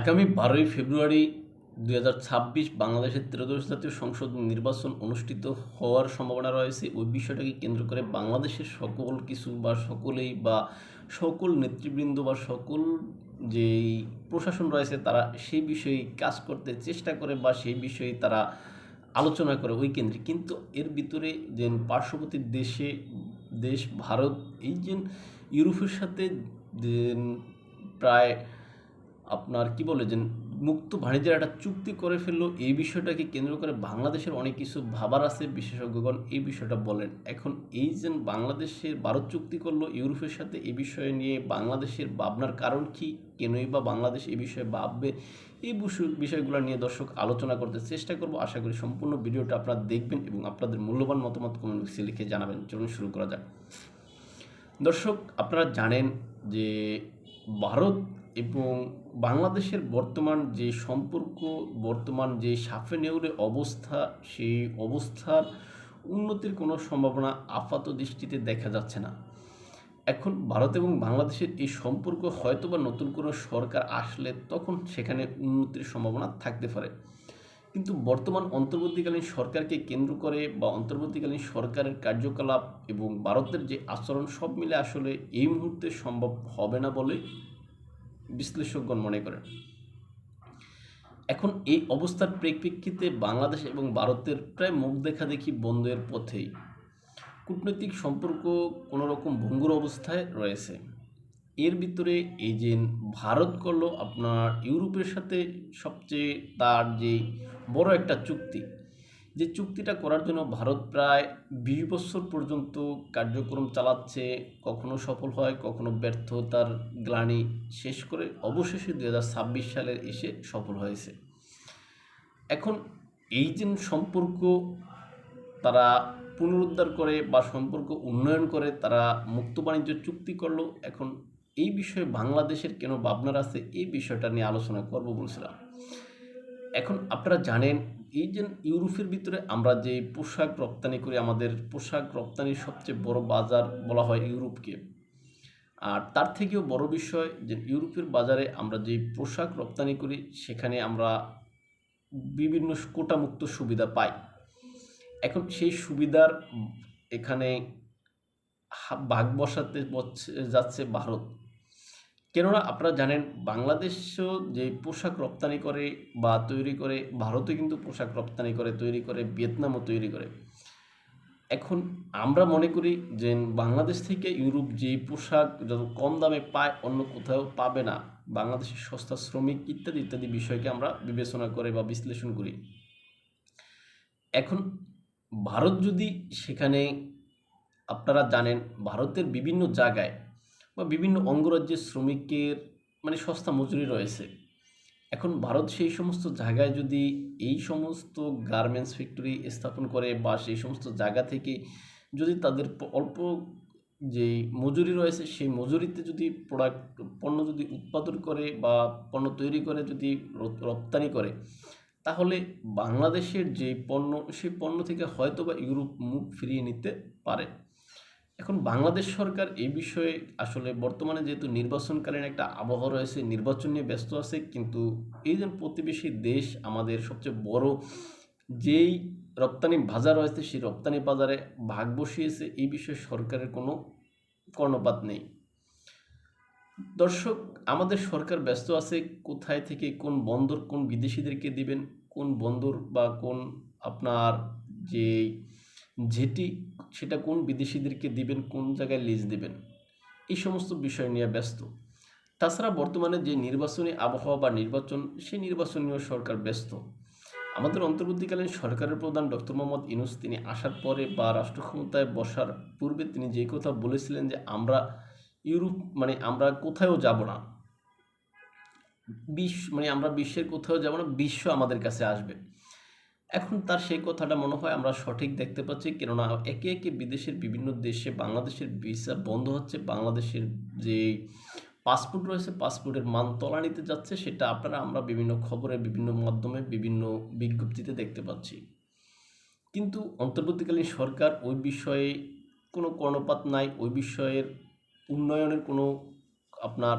আগামী বারোই ফেব্রুয়ারি দুই হাজার ছাব্বিশ বাংলাদেশের ত্রয়োদশ জাতীয় সংসদ নির্বাচন অনুষ্ঠিত হওয়ার সম্ভাবনা রয়েছে। ওই বিষয়টাকে কেন্দ্র করে বাংলাদেশের সকল কিছু বা সকলেই বা সকল নেতৃবৃন্দ বা সকল যেই প্রশাসন রয়েছে, তারা সেই বিষয়ে কাজ করতে চেষ্টা করে বা সেই বিষয়ে তারা আলোচনা করে ওই কেন্দ্রে। কিন্তু এর ভিতরে যে পার্শ্ববর্তী দেশে, দেশ ভারত, এই যে ইউরোপের সাথে প্রায় আপনার কি বলে যে মুক্ত বাণিজ্যের একটা চুক্তি করে ফেলল, এই বিষয়টাকে কেন্দ্র করে বাংলাদেশের অনেক কিছু ভাবার আছে, বিশেষজ্ঞগণ এই বিষয়টা বলেন। এখন এই যে বাংলাদেশের ভারত চুক্তি করল ইউরোপের সাথে এই বিষয়ে নিয়ে বাংলাদেশের ভাবনার কারণ কি, কেনই বা বাংলাদেশ এই বিষয়ে ভাববে, এই বিষয়- বিষয়গুলো নিয়ে দর্শক আলোচনা করতে চেষ্টা করব। আশা করি সম্পূর্ণ ভিডিওটা আপনারা দেখবেন এবং আপনাদের মূল্যবান মতামত কমেন্ট বক্সে লিখে জানাবেন। চলুন শুরু করা যাক। দর্শক, আপনারা জানেন যে ভারত এবং বাংলাদেশের বর্তমান যে সম্পর্ক, বর্তমান যে সাফে নেউরে অবস্থা, সেই অবস্থার উন্নতির কোনো সম্ভাবনা আপাত দৃষ্টিতে দেখা যাচ্ছে না। এখন ভারত এবং বাংলাদেশের এই সম্পর্ক হয়তো বা নতুন কোনো সরকার আসলে তখন সেখানে উন্নতির সম্ভাবনা থাকতে পারে। কিন্তু বর্তমান অন্তর্বর্তীকালীন সরকারকে কেন্দ্র করে বা অন্তর্বর্তীকালীন সরকারের কার্যকলাপ এবং ভারতের যে আচরণ সব মিলে আসলে এই মুহূর্তে সম্ভব হবে না বলে বিশ্লেষকগণ মনে করেন। এখন এই অবস্থার পরিপ্রেক্ষিতে বাংলাদেশ এবং ভারতের প্রায় মুখ দেখা দেখি বন্ধের পথেই কূটনৈতিক সম্পর্ক কোনো রকম ভঙ্গুর অবস্থায় রয়েছে। এর ভিতরে এই যে ভারত করল আপনার ইউরোপের সাথে সবচেয়ে তার যে বড় একটা চুক্তি যে চুক্তিটা করার জন্য ভারত প্রায় বিশ বছর পর্যন্ত কার্যক্রম চালাচ্ছে, কখনো সফল হয়, কখনো ব্যর্থতার গ্লানি শেষ করে অবশেষে দু সালের এসে সফল হয়েছে। এখন এই যে সম্পর্ক তারা পুনরুদ্ধার করে বা সম্পর্ক উন্নয়ন করে, তারা মুক্ত বাণিজ্য চুক্তি করল, এখন এই বিষয়ে বাংলাদেশের কেন ভাবনার আছে, এই বিষয়টা নিয়ে আলোচনা করব বলছিলাম। এখন আপনারা জানেন এই যে ইউরোপের ভিতরে আমরা যে পোশাক রপ্তানি করি, আমাদের পোশাক রপ্তানির সবচেয়ে বড় বাজার বলা হয় ইউরোপকে। আর তার থেকেও বড় বিষয় যে ইউরোপের বাজারে আমরা যে পোশাক রপ্তানি করি, সেখানে আমরা বিভিন্ন কোটামুক্ত সুবিধা পাই। এখন সেই সুবিধার এখানে ভাগ বসাতে যাচ্ছে ভারত। কেননা আপনারা জানেন বাংলাদেশও যে পোশাক রপ্তানি করে বা তৈরি করে ভারতও কিন্তু পোশাক রপ্তানি করে, তৈরি করে, ভিয়েতনামও তৈরি করে। এখন আমরা মনে করি যে বাংলাদেশ থেকে ইউরোপ যে পোশাক যত কম দামে পায়, অন্য কোথাও পাবে না। বাংলাদেশের সস্তা শ্রমিক ইত্যাদি ইত্যাদি বিষয়কে আমরা বিবেচনা করে বা বিশ্লেষণ করি। এখন ভারত যদি সেখানে, আপনারা জানেন ভারতের বিভিন্ন জায়গায় বা বিভিন্ন অঙ্গরাজ্যের শ্রমিকের মানে সস্তা মজুরি রয়েছে। এখন ভারত সেই সমস্ত জায়গায় যদি এই সমস্ত গার্মেন্টস ফ্যাক্টরি স্থাপন করে বা সেই সমস্ত জায়গা থেকে যদি তাদের অল্প যে মজুরি রয়েছে, সেই মজুরিতে যদি প্রোডাক্ট পণ্য যদি উৎপাদন করে বা পণ্য তৈরি করে যদি রপ্তানি করে, তাহলে বাংলাদেশের যে পণ্য, সেই পণ্য থেকে হয়তো বা ইউরোপ মুখ ফিরিয়ে নিতে পারে। এখন বাংলাদেশ সরকার এই বিষয়ে আসলে বর্তমানে যেহেতু নির্বাচনকালীন একটা আবহাওয়া রয়েছে, নির্বাচন নিয়ে ব্যস্ত আছে, কিন্তু এই যে প্রতিবেশী দেশ আমাদের সবচেয়ে বড় যেই রপ্তানি বাজার রয়েছে, সেই রপ্তানি বাজারে ভাগ বসিয়েছে, এই বিষয়ে সরকারের কোনো কর্ণপাত নেই। দর্শক, আমাদের সরকার ব্যস্ত আছে, কোথায় থেকে কোন বন্দর কোন বিদেশিদেরকে দিবেন, কোন বন্দর বা কোন আপনার যে যেটি সেটা কোন বিদেশিদেরকে দিবেন, কোন জায়গায় লিজ দিবেন, এই সমস্ত বিষয় নিয়ে ব্যস্ত। তাছাড়া বর্তমানে যে নির্বাচনী আবহাওয়া বা নির্বাচন, সেই নির্বাচন নিয়েও সরকার ব্যস্ত। আমাদের অন্তর্বর্তীকালীন সরকারের প্রধান ডক্টর মোহাম্মদ ইনুস তিনি আসার পরে বা রাষ্ট্র ক্ষমতায় বসার পূর্বে তিনি যে কথা বলেছিলেন যে আমরা ইউরোপ মানে আমরা কোথাও যাব না। বিশ্ব মানে আমরা বিশ্বের কোথাও যাব না, বিশ্ব আমাদের কাছে আসবে। এখন তার সেই কথাটা মনে হয় আমরা সঠিক দেখতে পাচ্ছি, কেননা একে একে বিদেশের বিভিন্ন দেশে বাংলাদেশের ভিসা বন্ধ হচ্ছে, বাংলাদেশের যে পাসপোর্ট রয়েছে, পাসপোর্টের মান তলানিতে যাচ্ছে, সেটা আপনারা আমরা বিভিন্ন খবরে, বিভিন্ন মাধ্যমে, বিভিন্ন বিজ্ঞপ্তিতে দেখতে পাচ্ছি। কিন্তু অন্তর্বর্তীকালীন সরকার ওই বিষয়ে কোনো কর্ণপাত নাই, ওই বিষয়ের উন্নয়নের কোনো আপনার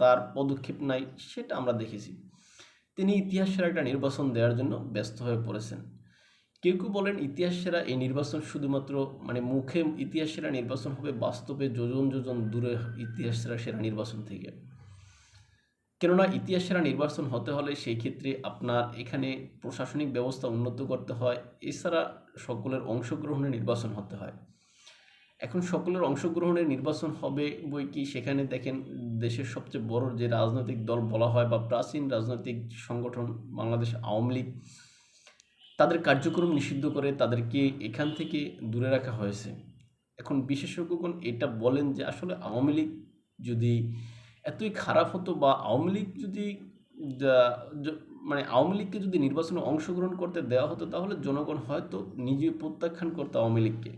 তার পদক্ষেপ নাই, সেটা আমরা দেখেছি। তিনি ইতিহাসের একটা নির্বাচন দেওয়ার জন্য ব্যস্ত হয়ে পড়েছেন। কেউ কেউ বলেন ইতিহাস সেরা এই নির্বাচন শুধুমাত্র মানে মুখে ইতিহাস সেরা নির্বাচন হবে, বাস্তবে যোজন যোজন দূরে ইতিহাস সেরা সেরা নির্বাচন থেকে। কেননা ইতিহাস সেরা নির্বাচন হতে হলে সেই ক্ষেত্রে আপনার এখানে প্রশাসনিক ব্যবস্থা উন্নত করতে হয়, এছাড়া সকলের অংশগ্রহণে নির্বাচন হতে হয়। এখন সকলের অংশগ্রহণের নির্বাচন হবে বই কি? সেখানে দেখেন দেশের সবচেয়ে বড় যে রাজনৈতিক দল বলা হয় বা প্রাচীন রাজনৈতিক সংগঠন বাংলাদেশ আওয়ামী লীগ, তাদের কার্যক্রম নিষিদ্ধ করে তাদেরকে এখান থেকে দূরে রাখা হয়েছে। এখন বিশেষজ্ঞগণ এটা বলেন যে আসলে আওয়ামী লীগ যদি এতই খারাপ হতো বা আওয়ামী লীগ যদি মানে আওয়ামী লীগকে যদি নির্বাচনে অংশগ্রহণ করতে দেওয়া হতো তাহলে জনগণ হয়তো নিজে প্রত্যাখ্যান করতো আওয়ামী লীগকে।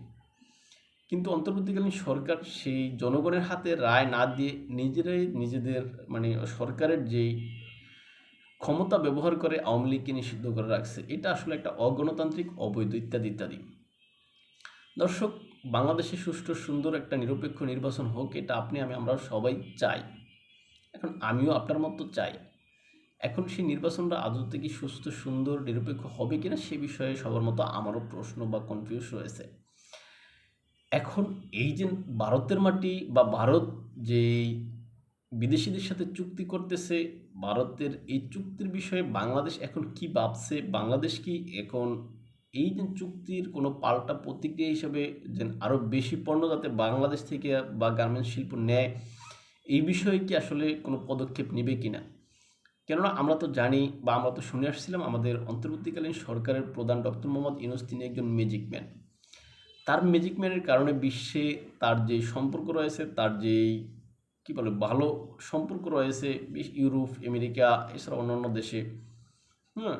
কিন্তু অন্তর্বর্তীকালীন সরকার সেই জনগণের হাতে রায় না দিয়ে নিজেরাই নিজেদের মানে সরকারের যেই ক্ষমতা ব্যবহার করে আওয়ামী লীগকে নিষিদ্ধ করে রাখছে, এটা আসলে একটা অগণতান্ত্রিক, অবৈধ ইত্যাদি ইত্যাদি। দর্শক, বাংলাদেশে সুষ্ঠু, সুন্দর একটা নিরপেক্ষ নির্বাচন হোক, এটা আপনি, আমি আমরা সবাই চাই। এখন আমিও আপনার মতো চাই। এখন সেই নির্বাচনটা আদৌ কি সুস্থ, সুন্দর, নিরপেক্ষ হবে কিনা সে বিষয়ে সবার মতো আমারও প্রশ্ন বা কনফিউজ রয়েছে। এখন এই যে ভারতের মাটি বা ভারত যেই বিদেশিদের সাথে চুক্তি করতেছে, ভারতের এই চুক্তির বিষয়ে বাংলাদেশ এখন কি ভাবছে? বাংলাদেশ কি এখন এই যে চুক্তির কোনো পাল্টা প্রতিক্রিয়া হিসাবে যেন আরও বেশি পণ্য যাতে বাংলাদেশ থেকে বা গার্মেন্টস শিল্প নেয়, এই বিষয়ে কি আসলে কোনো পদক্ষেপ নেবে কিনা? কেননা আমরা তো জানি বা আমরা তো শুনে আসছিলাম আমাদের অন্তর্বর্তীকালীন সরকারের প্রধান ডক্টর মোহাম্মদ ইউনুস, তিনি একজন ম্যাজিক ম্যান। তার ম্যাজিক ম্যানের কারণে বিশ্বে তার যে সম্পর্ক রয়েছে, তার যেই, কী বলে, ভালো সম্পর্ক রয়েছে ইউরোপ, আমেরিকা, এছাড়া অন্যান্য দেশে হ্যাঁ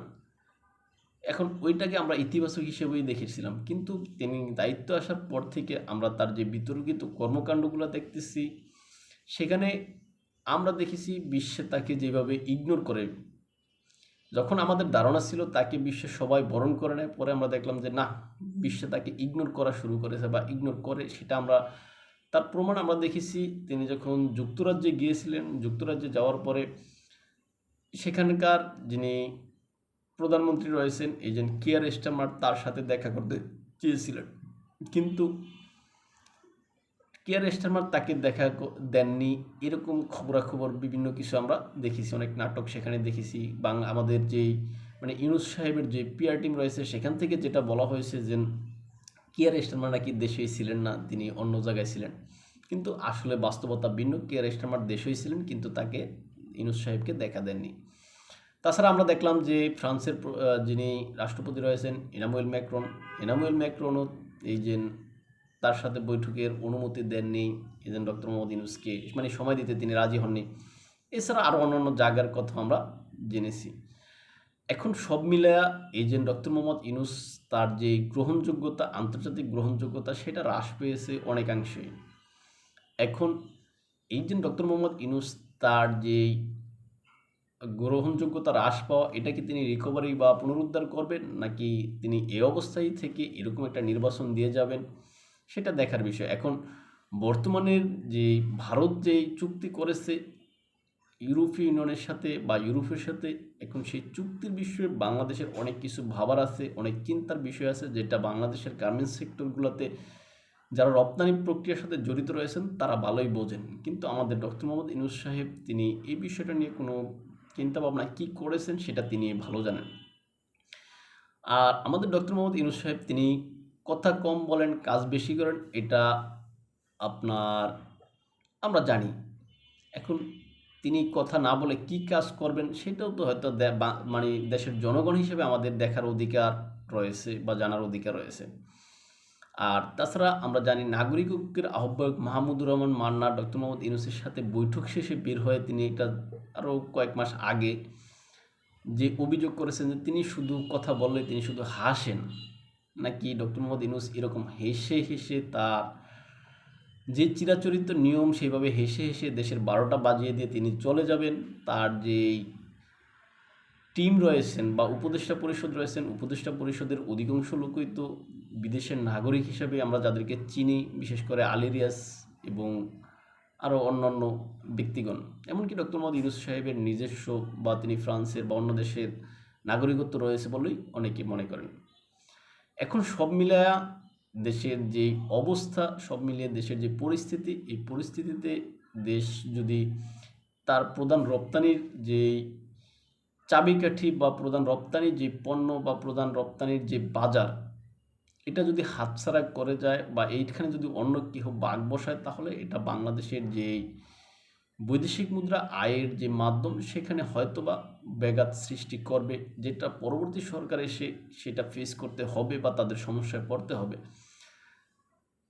এখন ওইটাকে আমরা ইতিবাচক হিসেবেই দেখেছিলাম। কিন্তু তিনি দায়িত্ব আসার পর থেকে আমরা তার যে বিতর্কিত কর্মকাণ্ডগুলো দেখতেছি, সেখানে আমরা দেখেছি বিশ্বে তাকে যেভাবে ইগনোর করে যখন আমাদের ধারণা ছিল তাকে বিশ্বে সবাই বরণ করে নেয়, পরে আমরা দেখলাম যে না, বিশ্বে তাকে ইগনোর করা শুরু করেছে বা ইগনোর করে সেটা আমরা, তার প্রমাণ আমরা দেখেছি তিনি যখন যুক্তরাজ্যে গিয়েছিলেন, যুক্তরাজ্যে যাওয়ার পরে সেখানকার যিনি প্রধানমন্ত্রী রয়েছেন, এজেন্ট কেয়ার স্টামার তার সাথে দেখা করতে চেয়েছিলেন। কিন্তু কেয়ার স্টারমার তাকে দেখা দেননি? এরকম খবরাখবর, বিভিন্ন কিছু আমরা দেখেছি, অনেক নাটক সেখানে দেখেছি। বাংলা আমাদের যেই মানে ইউনুস সাহেবের যে পিআর টিম রয়েছে, সেখান থেকে যেটা বলা হয়েছে যে কেয়ার স্টারমার নাকি দেশেই ছিলেন না, তিনি অন্য জায়গায় ছিলেন। কিন্তু আসলে বাস্তবতা ভিন্ন কেয়ার স্টারমার দেশেই ছিলেন, কিন্তু তাকে ইউনুস সাহেবকে দেখা দেননি। তাছাড়া আমরা দেখলাম যে, ফ্রান্সের যিনি রাষ্ট্রপতি রয়েছেন, এনামুয়েল ম্যাক্রন। এনামুয়েল ম্যাক্রনও এই যে তার সাথে বৈঠকের অনুমতি দেননি এজেন্ট ডক্টর মোহাম্মদ ইউনুসকে মানে সময় দিতে তিনি রাজি হননি। এছাড়া আরও অন্যান্য জায়গার কথা আমরা জেনেছি। এখন সব মিলায়া এজেন্ট ডক্টর মোহাম্মদ ইউনুস তার যে গ্রহণযোগ্যতা, আন্তর্জাতিক গ্রহণযোগ্যতা, সেটা হ্রাস পেয়েছে অনেকাংশেই। এখন এজেন্ট ডক্টর মোহাম্মদ ইউনুস তার যেই গ্রহণযোগ্যতা, হ্রাস পাওয়া, এটা কি তিনি রিকভারি বা পুনরুদ্ধার করবেন, নাকি তিনি এ অবস্থায় থেকে এরকম একটা নির্বাচন দিয়ে যাবেন? সেটা দেখার বিষয়। এখন বর্তমানের যে ভারত যে চুক্তি করেছে, ইউরোপীয় ইউনিয়নের সাথে বা ইউরোপের সাথে, এখন সেই চুক্তির বিষয়ে বাংলাদেশের অনেক কিছু ভাবার আছে, অনেক চিন্তার বিষয় আছে, যেটা বাংলাদেশের গার্মেন্টস সেক্টরগুলোতে যারা রপ্তানি প্রক্রিয়ার সাথে জড়িত রয়েছেন, তারা ভালোই বোঝেন। কিন্তু আমাদের ডক্টর মোহাম্মদ ইনুস সাহেব, তিনি এই বিষয়টা নিয়ে কোনো চিন্তা ভাবনা কী করেছেন, সেটা তিনি ভালো জানেন। আর আমাদের ডক্টর মোহাম্মদ ইনুস সাহেব, তিনি কথা কম বলেন, কাজ বেশি করেন, এটা আপনার, আমরা জানি। এখন তিনি কথা না বলে কি কাজ করবেন, সেটাও তো হয়তো মানে দেশের জনগণ হিসেবে আমাদের দেখার অধিকার রয়েছে বা জানার অধিকার রয়েছে। আর তাছাড়া আমরা জানি নাগরিক ঐক্যের আহ্বায়ক মাহমুদুর রহমান মান্না, ডক্টর মোহাম্মদ ইউনুসের সাথে বৈঠক শেষে বের হয়ে তিনি এটা আরও কয়েক মাস আগে যে অভিযোগ করেছেন যে তিনি শুধু কথা বললে তিনি শুধু হাসেন। নাকি ডক্টর মোহাম্মদ ইউনুস এরকম হেসে হেসে তার যে চিরাচরিত নিয়ম সেইভাবে হেসে হেসে দেশের বারোটা বাজিয়ে দিয়ে তিনি চলে যাবেন, তার যেই টিম রয়েছেন বা উপদেষ্টা পরিষদ রয়েছেন, উপদেষ্টা পরিষদের অধিকাংশ লোকই তো বিদেশের নাগরিক হিসেবে আমরা যাদেরকে চিনি, বিশেষ করে আলিরিয়াস এবং আরও অন্যান্য ব্যক্তিগণ। এমনকি ডক্টর মোহাম্মদ ইউনুস সাহেবের নিজস্ব বা তিনি ফ্রান্সের বা অন্য দেশের নাগরিকত্ব রয়েছে বলেই অনেকে মনে করেন। এখন সব মিলায়া দেশের যে অবস্থা, সব মিলিয়ে দেশের যে পরিস্থিতি, এই পরিস্থিতিতে দেশ যদি তার প্রধান রপ্তানির যে চাবিকাঠি বা প্রধান রপ্তানির যে পণ্য বা প্রধান রপ্তানির যে বাজার, এটা যদি হাতছাড়া করে যায় বা এইখানে যদি অন্য কেউ বাঘ বসায়, তাহলে এটা বাংলাদেশের যে বৈদেশিক মুদ্রা আয়ের যে মাধ্যম, সেখানে হয়তোবা ব্যাঘাত সৃষ্টি করবে, যেটা পরবর্তী সরকার এসে সেটা ফেস করতে হবে বা তাদের সমস্যায় পড়তে হবে।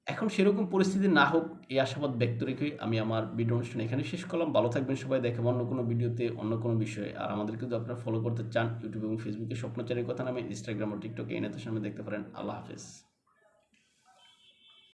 এখন সেরকম পরিস্থিতি না হোক, এই আশাবাদ ব্যক্ত রেখে আমি আমার ভিডিও অনুষ্ঠান এখানে শেষ করলাম। ভালো থাকবেন সবাই দেখেন অন্য কোনো ভিডিওতে অন্য কোনো বিষয়ে। আর আমাদেরকে যদি আপনারা ফলো করতে চান ইউটিউব এবং ফেসবুকে স্বপ্নচারের কথা নামে ইনস্টাগ্রাম ও টিকটকে এনে সামনে দেখতে পারেন। আল্লাহ হাফেজ।